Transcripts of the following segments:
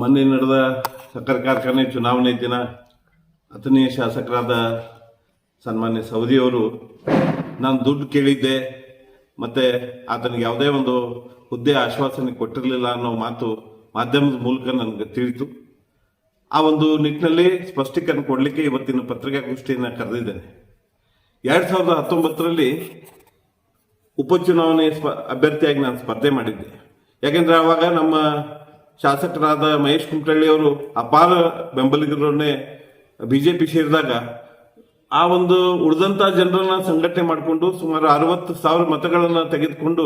ಮೊನ್ನೆ ನಡೆದ ಸಕ್ಕರೆ ಕಾರ್ಖಾನೆ ಚುನಾವಣೆ ದಿನ ಹತ್ತನೇ ಶಾಸಕರಾದ ಸನ್ಮಾನ್ಯ ಸವದಿಯವರು ನಾನು ದುಡ್ಡು ಕೇಳಿದ್ದೆ, ಮತ್ತೆ ಆತನಿಗೆ ಯಾವುದೇ ಒಂದು ಹುದ್ದೆ ಆಶ್ವಾಸನೆ ಕೊಟ್ಟಿರಲಿಲ್ಲ ಅನ್ನೋ ಮಾತು ಮಾಧ್ಯಮದ ಮೂಲಕ ನನಗೆ ತಿಳಿತು. ಆ ಒಂದು ನಿಟ್ಟಿನಲ್ಲಿ ಸ್ಪಷ್ಟೀಕರಣ ಕೊಡಲಿಕ್ಕೆ ಇವತ್ತಿನ ಪತ್ರಿಕಾಗೋಷ್ಠಿಯನ್ನು ಕರೆದಿದ್ದೇನೆ. ಎರಡು ಸಾವಿರದ ಹತ್ತೊಂಬತ್ತರಲ್ಲಿ ಉಪಚುನಾವಣೆ ಸ್ಪ, ಅಭ್ಯರ್ಥಿಯಾಗಿ ನಾನು ಸ್ಪರ್ಧೆ ಮಾಡಿದ್ದೆ. ಯಾಕೆಂದ್ರೆ ಆವಾಗ ನಮ್ಮ ಶಾಸಕರಾದ ಮಹೇಶ್ ಕುಮಟಳ್ಳಿ ಅವರು ಅಪಾರ ಬೆಂಬಲಿಗರನ್ನೇ ಬಿಜೆಪಿ ಸೇರಿದಾಗ ಆ ಒಂದು ಉಳಿದಂತ ಜನರನ್ನ ಸಂಘಟನೆ ಮಾಡಿಕೊಂಡು ಸುಮಾರು ಅರವತ್ತು ಸಾವಿರ ಮತಗಳನ್ನ ತೆಗೆದುಕೊಂಡು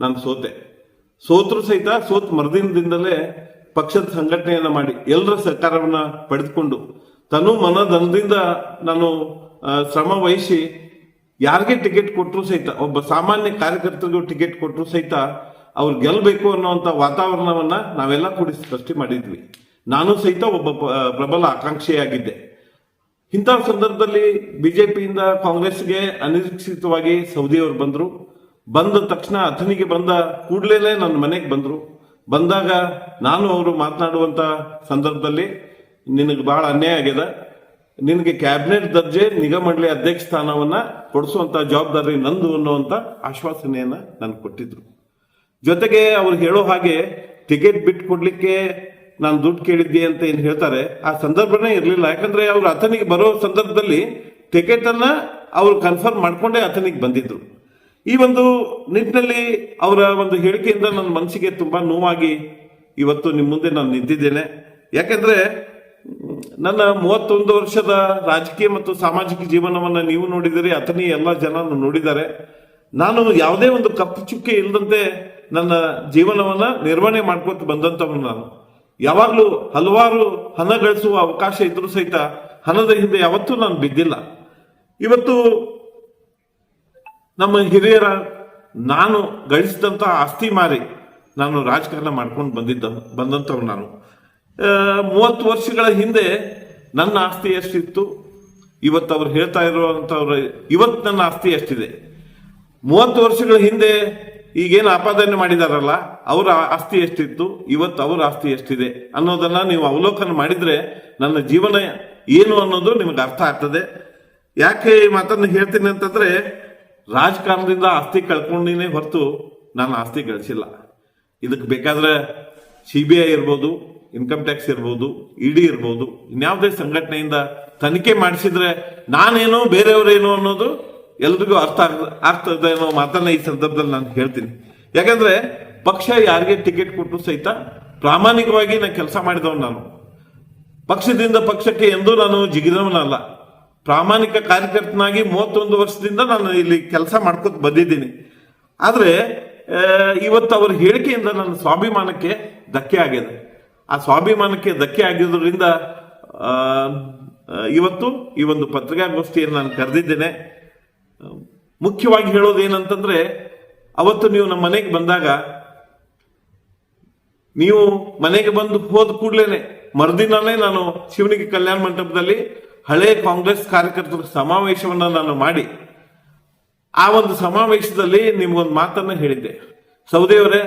ನಾನು ಸೋತೆ. ಸೋತರು ಸಹಿತ ಸೋತ್ ಮರದಿನದಿಂದಲೇ ಪಕ್ಷದ ಸಂಘಟನೆಯನ್ನ ಮಾಡಿ ಎಲ್ಲರ ಸರ್ಕಾರವನ್ನ ಪಡೆದುಕೊಂಡು ತನು ಮನದನದಿಂದ ನಾನು ಶ್ರಮ ವಹಿಸಿ ಯಾರಿಗೆ ಟಿಕೆಟ್ ಕೊಟ್ಟರು ಸಹಿತ, ಒಬ್ಬ ಸಾಮಾನ್ಯ ಕಾರ್ಯಕರ್ತರಿಗೂ ಟಿಕೆಟ್ ಕೊಟ್ಟರು ಸಹಿತ ಅವ್ರು ಗೆಲ್ಲಬೇಕು ಅನ್ನೋವಂಥ ವಾತಾವರಣವನ್ನ ನಾವೆಲ್ಲ ಕೂಡಿ ಸೃಷ್ಟಿ ಮಾಡಿದ್ವಿ. ನಾನು ಸಹಿತ ಒಬ್ಬ ಪ್ರಬಲ ಆಕಾಂಕ್ಷಿಯಾಗಿದ್ದೆ. ಇಂಥ ಸಂದರ್ಭದಲ್ಲಿ ಬಿಜೆಪಿಯಿಂದ ಕಾಂಗ್ರೆಸ್ಗೆ ಅನಿರೀಕ್ಷಿತವಾಗಿ ಸೌದಿಯವರು ಬಂದರು. ಬಂದ ತಕ್ಷಣ ಅಥನಿಗೆ ಬಂದ ಕೂಡಲೇ ನನ್ನ ಮನೆಗೆ ಬಂದರು. ಬಂದಾಗ ನಾನು ಅವರು ಮಾತನಾಡುವಂತ ಸಂದರ್ಭದಲ್ಲಿ ನಿನಗೆ ಬಹಳ ಅನ್ಯಾಯ ಆಗ್ಯದ. ನಿನಗೆ ಕ್ಯಾಬಿನೆಟ್ ದರ್ಜೆ ನಿಗಮ ಮಂಡಳಿ ಅಧ್ಯಕ್ಷ ಸ್ಥಾನವನ್ನ ಕೊಡಿಸುವಂಥ ಜವಾಬ್ದಾರಿ ನಂದು ಅನ್ನುವಂತ ಆಶ್ವಾಸನೆಯನ್ನ ನನಗೆ ಕೊಟ್ಟಿದ್ರು. ಜೊತೆಗೆ ಅವ್ರು ಹೇಳೋ ಹಾಗೆ ಟಿಕೆಟ್ ಬಿಟ್ಟು ಕೊಡ್ಲಿಕ್ಕೆ ನಾನು ದುಡ್ಡು ಕೇಳಿದ್ದೆ ಅಂತ ಏನು ಹೇಳ್ತಾರೆ, ಆ ಸಂದರ್ಭನೇ ಇರಲಿಲ್ಲ. ಯಾಕಂದ್ರೆ ಅವ್ರು ಅಥನಿಗೆ ಬರೋ ಸಂದರ್ಭದಲ್ಲಿ ಟಿಕೆಟ್ ಅನ್ನ ಅವ್ರು ಕನ್ಫರ್ಮ್ ಮಾಡಿಕೊಂಡೇ ಅಥನಿಗೆ ಬಂದಿದ್ರು. ಈ ಒಂದು ನಿಟ್ಟಿನಲ್ಲಿ ಅವರ ಒಂದು ಹೇಳಿಕೆಯಿಂದ ನನ್ನ ಮನಸ್ಸಿಗೆ ತುಂಬಾ ನೋವಾಗಿ ಇವತ್ತು ನಿಮ್ಮ ಮುಂದೆ ನಾನು ನಿಂತಿದ್ದೇನೆ. ಯಾಕೆಂದ್ರೆ, ನನ್ನ ಮೂವತ್ತೊಂದು ವರ್ಷದ ರಾಜಕೀಯ ಮತ್ತು ಸಾಮಾಜಿಕ ಜೀವನವನ್ನು ನೀವು ನೋಡಿದರೆ ಅಥನಿ ಎಲ್ಲ ಜನ ನೋಡಿದ್ದಾರೆ. ನಾನು ಯಾವುದೇ ಒಂದು ಕಪ್ಪು ಚುಕ್ಕೆ ಇಲ್ಲದಂತೆ ನನ್ನ ಜೀವನವನ್ನ ನಿರ್ವಹಣೆ ಮಾಡ್ಕೊತ ಬಂದಂತವನು ನಾನು. ಯಾವಾಗಲೂ ಹಲವಾರು ಹಣ ಗಳಿಸುವ ಅವಕಾಶ ಇದ್ರೂ ಸಹಿತ ಹಣದ ಹಿಂದೆ ಯಾವತ್ತೂ ನಾನು ಬಿದ್ದಿಲ್ಲ. ಇವತ್ತು ನಮ್ಮ ಹಿರಿಯರ ನಾನು ಗಳಿಸಿದಂತ ಆಸ್ತಿ ಮಾರಿ ನಾನು ರಾಜಕಾರಣ ಮಾಡ್ಕೊಂಡು ಬಂದಿದ್ದ ಬಂದಂಥವ್ ನಾನು. ಮೂವತ್ತು ವರ್ಷಗಳ ಹಿಂದೆ ನನ್ನ ಆಸ್ತಿ ಎಷ್ಟಿತ್ತು? ಇವತ್ತು ಅವ್ರು ಹೇಳ್ತಾ ಇರುವಂತವ್ರ ಇವತ್ತು ನನ್ನ ಆಸ್ತಿ ಎಷ್ಟಿದೆ? ಮೂವತ್ತು ವರ್ಷಗಳ ಹಿಂದೆ ಈಗೇನು ಆಪಾದನೆ ಮಾಡಿದಾರಲ್ಲ, ಅವರ ಆಸ್ತಿ ಎಷ್ಟಿತ್ತು, ಇವತ್ತು ಅವರ ಆಸ್ತಿ ಎಷ್ಟಿದೆ ಅನ್ನೋದನ್ನ ನೀವು ಅವಲೋಕನ ಮಾಡಿದ್ರೆ ನನ್ನ ಜೀವನ ಏನು ಅನ್ನೋದು ನಿಮಗೆ ಅರ್ಥ ಆಗ್ತದೆ. ಯಾಕೆ ಈ ಮಾತನ್ನು ಹೇಳ್ತೀನಿ ಅಂತಂದ್ರೆ, ರಾಜಕಾರಣದಿಂದ ಆಸ್ತಿ ಕಳ್ಕೊಂಡಿನೇ ಹೊರತು ನಾನು ಆಸ್ತಿ ಗಳಿಸಿಲ್ಲ. ಇದಕ್ಕೆ ಬೇಕಾದ್ರೆ ಸಿ ಬಿ ಐ ಇರ್ಬೋದು, ಇನ್ಕಮ್ ಟ್ಯಾಕ್ಸ್ ಇರ್ಬೋದು ಇಡಿ ಇರ್ಬೋದು, ಇನ್ಯಾವುದೇ ಸಂಘಟನೆಯಿಂದ ತನಿಖೆ ಮಾಡಿಸಿದ್ರೆ ನಾನೇನು, ಬೇರೆಯವರೇನು ಅನ್ನೋದು ಎಲ್ರಿಗೂ ಅರ್ಥ ಆಗ್- ಆಗ್ತದೆ ಅನ್ನೋ ಮಾತನ್ನ ಈ ಸಂದರ್ಭದಲ್ಲಿ ನಾನು ಹೇಳ್ತೀನಿ. ಯಾಕಂದ್ರೆ ಪಕ್ಷ ಯಾರಿಗೆ ಟಿಕೆಟ್ ಕೊಟ್ಟು ಸಹಿತ ಪ್ರಾಮಾಣಿಕವಾಗಿ ನಾನು ಕೆಲಸ ಮಾಡಿದವನು ನಾನು. ಪಕ್ಷದಿಂದ ಪಕ್ಷಕ್ಕೆ ಎಂದೂ ನಾನು ಜಿಗಿದವನಲ್ಲ. ಪ್ರಾಮಾಣಿಕ ಕಾರ್ಯಕರ್ತನಾಗಿ ಮೂವತ್ತೊಂದು ವರ್ಷದಿಂದ ನಾನು ಇಲ್ಲಿ ಕೆಲಸ ಮಾಡ್ಕೊತ ಬಂದಿದ್ದೀನಿ. ಆದರೆ ಇವತ್ತು ಅವರ ಹೇಳಿಕೆಯಿಂದ ನನ್ನ ಸ್ವಾಭಿಮಾನಕ್ಕೆ ಧಕ್ಕೆ ಆಗಿದೆ. ಆ ಸ್ವಾಭಿಮಾನಕ್ಕೆ ಧಕ್ಕೆ ಆಗಿರೋದ್ರಿಂದ ಇವತ್ತು ಈ ಒಂದು ಪತ್ರಿಕಾಗೋಷ್ಠಿಯನ್ನು ನಾನು ಕರೆದಿದ್ದೇನೆ. ಮುಖ್ಯವಾಗಿ ಹೇಳೋದೇನಂತಂದ್ರೆ ಅವತ್ತು ನೀವು ನಮ್ಮ ಮನೆಗೆ ಬಂದಾಗ, ನೀವು ಮನೆಗೆ ಬಂದು ಹೋದ ಕೂಡ್ಲೇನೆ, ಮರುದಿನನೇ ನಾನು ಶಿವನಿಗೆ ಕಲ್ಯಾಣ ಮಂಟಪದಲ್ಲಿ ಹಳೆ ಕಾಂಗ್ರೆಸ್ ಕಾರ್ಯಕರ್ತರ ಸಮಾವೇಶವನ್ನ ನಾನು ಮಾಡಿ, ಆ ಒಂದು ಸಮಾವೇಶದಲ್ಲಿ ನಿಮ್ಗೊಂದು ಮಾತನ್ನ ಹೇಳಿದ್ದೆ. ಸೌದೆಯವರೇ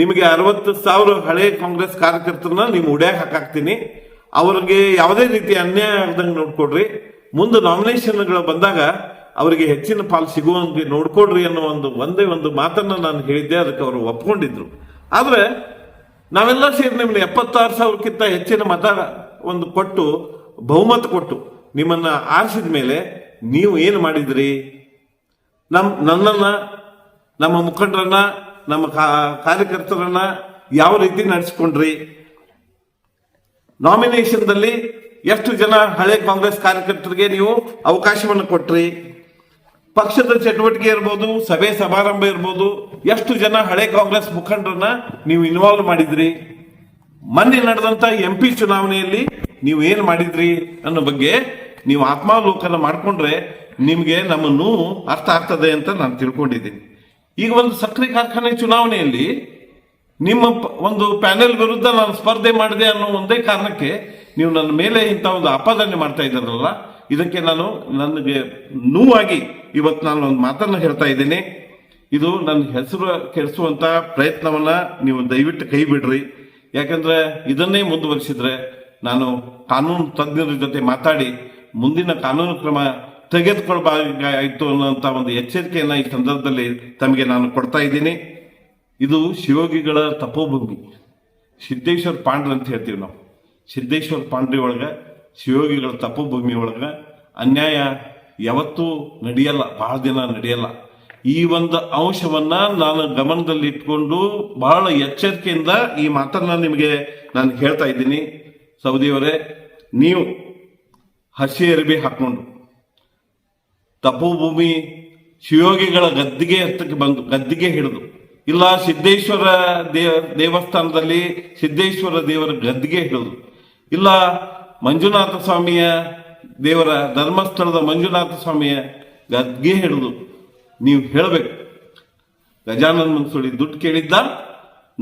ನಿಮಗೆ ಅರವತ್ತು ಸಾವಿರ ಹಳೆ ಕಾಂಗ್ರೆಸ್ ಕಾರ್ಯಕರ್ತರನ್ನ ನೀವು ಉಡ್ಯಾಕ್ ಹಾಕಾಕ್ತೀನಿ. ಅವ್ರಿಗೆ ಯಾವುದೇ ರೀತಿ ಅನ್ಯಾಯ ಆಗದಂಗೆ ನೋಡ್ಕೊಡ್ರಿ. ಮುಂದೆ ನಾಮಿನೇಷನ್ಗಳು ಬಂದಾಗ ಅವರಿಗೆ ಹೆಚ್ಚಿನ ಪಾಲು ಸಿಗುವಂಗೆ ನೋಡ್ಕೊಡ್ರಿ ಅನ್ನೋ ಒಂದು ಒಂದೇ ಒಂದು ಮಾತನ್ನ ನಾನು ಹೇಳಿದ್ದೆ, ಅದಕ್ಕೆ ಅವರು ಒಪ್ಕೊಂಡಿದ್ರು. ಆದ್ರೆ ನಾವೆಲ್ಲ ಸೇರಿ ನಿಮ್ಮನ್ನ ಎಪ್ಪತ್ತಾರು ಸಾವಿರಕ್ಕಿಂತ ಹೆಚ್ಚಿನ ಮತ ಒಂದು ಕೊಟ್ಟು ಬಹುಮತ ಕೊಟ್ಟು ನಿಮ್ಮನ್ನ ಆರಿಸಿದ ಮೇಲೆ ನೀವು ಏನು ಮಾಡಿದ್ರಿ? ನಮ್ಮ ನನ್ನನ್ನು, ನಮ್ಮ ಮುಖಂಡರನ್ನ, ನಮ್ಮ ಕಾರ್ಯಕರ್ತರನ್ನ ಯಾವ ರೀತಿ ನಡೆಸ್ಕೊಂಡ್ರಿ? ನಾಮಿನೇಷನ್ದಲ್ಲಿ ಎಷ್ಟು ಜನ ಹಳೆ ಕಾಂಗ್ರೆಸ್ ಕಾರ್ಯಕರ್ತರಿಗೆ ನೀವು ಅವಕಾಶವನ್ನು ಕೊಟ್ರಿ? ಪಕ್ಷದ ಚಟುವಟಿಕೆ ಇರ್ಬೋದು, ಸಭೆ ಸಮಾರಂಭ ಇರ್ಬೋದು, ಎಷ್ಟು ಜನ ಹಳೆ ಕಾಂಗ್ರೆಸ್ ಮುಖಂಡರನ್ನ ನೀವು ಇನ್ವಾಲ್ವ್ ಮಾಡಿದ್ರಿ? ಮೊನ್ನೆ ನಡೆದಂತ ಎಂ ಪಿ ಚುನಾವಣೆಯಲ್ಲಿ ನೀವು ಏನ್ ಮಾಡಿದ್ರಿ ಅನ್ನೋ ಬಗ್ಗೆ ನೀವು ಆತ್ಮಾವಲೋಕನ ಮಾಡಿಕೊಂಡ್ರೆ ನಿಮಗೆ ನಮ್ಮ ನೋವು ಅರ್ಥ ಆಗ್ತದೆ ಅಂತ ನಾನು ತಿಳ್ಕೊಂಡಿದ್ದೀನಿ. ಈಗ ಒಂದು ಸಕ್ಕರೆ ಕಾರ್ಖಾನೆ ಚುನಾವಣೆಯಲ್ಲಿ ನಿಮ್ಮ ಒಂದು ಪ್ಯಾನೆಲ್ ವಿರುದ್ಧ ನಾನು ಸ್ಪರ್ಧೆ ಮಾಡಿದೆ ಅನ್ನೋ ಒಂದೇ ಕಾರಣಕ್ಕೆ ನೀವು ನನ್ನ ಮೇಲೆ ಇಂಥ ಒಂದು ಆಪಾದನೆ ಮಾಡ್ತಾ ಇದ್ದಾರಲ್ಲ ಇದಕ್ಕೆ ನಾನು ನನಗೆ ನೋವಾಗಿ ಇವತ್ತು ನಾನು ಒಂದು ಮಾತನ್ನು ಹೇಳ್ತಾ ಇದ್ದೀನಿ. ಇದು ನನ್ನ ಹೆಸರು ಕೆಡಿಸುವಂತ ಪ್ರಯತ್ನವನ್ನ ನೀವು ದಯವಿಟ್ಟು ಕೈ ಬಿಡ್ರಿ. ಯಾಕಂದ್ರೆ ಇದನ್ನೇ ಮುಂದುವರಿಸಿದ್ರೆ ನಾನು ಕಾನೂನು ತಜ್ಞರ ಜೊತೆ ಮಾತಾಡಿ ಮುಂದಿನ ಕಾನೂನು ಕ್ರಮ ತೆಗೆದುಕೊಳ್ಬೇಕಾಯಿತು ಅನ್ನುವಂಥ ಒಂದು ಎಚ್ಚರಿಕೆಯನ್ನ ಈ ಸಂದರ್ಭದಲ್ಲಿ ತಮಗೆ ನಾನು ಕೊಡ್ತಾ ಇದ್ದೀನಿ. ಇದು ಶಿವಯೋಗಿಗಳ ತಪೋಭೂಮಿ. ಸಿದ್ದೇಶ್ವರ ಪಾಂಡ್ರ ಅಂತ ಹೇಳ್ತೀವಿ ನಾವು. ಸಿದ್ದೇಶ್ವರ ಪಾಂಡ್ರಿ ಒಳಗ ಶಿವಯೋಗಿಗಳ ತಪೋಭೂಮಿ ಒಳಗೆ ಅನ್ಯಾಯ ಯಾವತ್ತೂ ನಡೆಯಲ್ಲ, ಬಹಳ ದಿನ ನಡೆಯಲ್ಲ. ಈ ಒಂದು ಅಂಶವನ್ನ ನಾನು ಗಮನದಲ್ಲಿ ಇಟ್ಕೊಂಡು ಬಹಳ ಎಚ್ಚರಿಕೆಯಿಂದ ಈ ಮಾತನ್ನ ನಿಮಗೆ ನಾನು ಹೇಳ್ತಾ ಇದ್ದೀನಿ. ಸೌದಿಯವರೇ, ನೀವು ಹಸಿ ಅರಿಬಿ ಹಾಕೊಂಡು ತಪೋಭೂಮಿ ಶಿವಯೋಗಿಗಳ ಗದ್ದಿಗೆ ಹತ್ತಕ್ಕೆ ಬಂದು, ಗದ್ದಿಗೆ ಹಿಡಿದು, ಇಲ್ಲ ಸಿದ್ದೇಶ್ವರ ದೇವ, ದೇವಸ್ಥಾನದಲ್ಲಿ ಸಿದ್ದೇಶ್ವರ ದೇವರ ಗದ್ದಿಗೆ ಹಿಡಿದು, ಇಲ್ಲ ಮಂಜುನಾಥ ಸ್ವಾಮಿಯ ದೇವರ ಧರ್ಮಸ್ಥಳದ ಮಂಜುನಾಥ ಸ್ವಾಮಿಯ ಗದ್ಗೆ ಹಿಡಿದು ನೀವು ಹೇಳಬೇಕು. ಗಜಾನಂದ ಮನ್ಸೂಳಿ ದುಡ್ಡು ಕೇಳಿದ್ದ,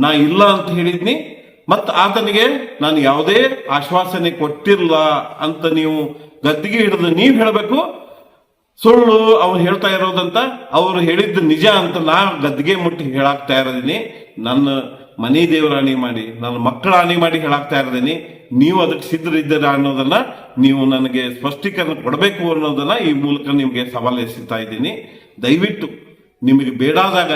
ನಾ ಇಲ್ಲ ಅಂತ ಹೇಳಿದ್ನಿ, ಮತ್ತು ಆತನಿಗೆ ನಾನು ಯಾವುದೇ ಆಶ್ವಾಸನೆ ಕೊಟ್ಟಿಲ್ಲ ಅಂತ ನೀವು ಗದ್ದಿಗೆ ಹಿಡಿದು ನೀವು ಹೇಳಬೇಕು. ಸುಳ್ಳು ಅವ್ರು ಹೇಳ್ತಾ ಇರೋದಂತ, ಅವ್ರು ಹೇಳಿದ್ದು ನಿಜ ಅಂತ ನಾ ಗದ್ದಿಗೆ ಮುಟ್ಟಿ ಹೇಳಾಕ್ತಾ ಇರೋದೀನಿ. ನನ್ನ ಮನೆ ದೇವರ ಹಾನಿ ಮಾಡಿ, ನನ್ನ ಮಕ್ಕಳ ಹಾನಿ ಮಾಡಿ ಹೇಳಾಗ್ತಾ ಇರ್ತೀನಿ ನೀವು ಅದಕ್ಕೆ ಸಿದ್ಧರಿದ್ದೀರಾ ಅನ್ನೋದನ್ನ ನೀವು ನನಗೆ ಸ್ಪಷ್ಟೀಕರಣ ಕೊಡಬೇಕು ಅನ್ನೋದನ್ನ ಈ ಮೂಲಕ ನಿಮಗೆ ಸವಾಲು ಎಸಿತಾ ಇದ್ದೀನಿ. ದಯವಿಟ್ಟು ನಿಮಗೆ ಬೇಡಾದಾಗ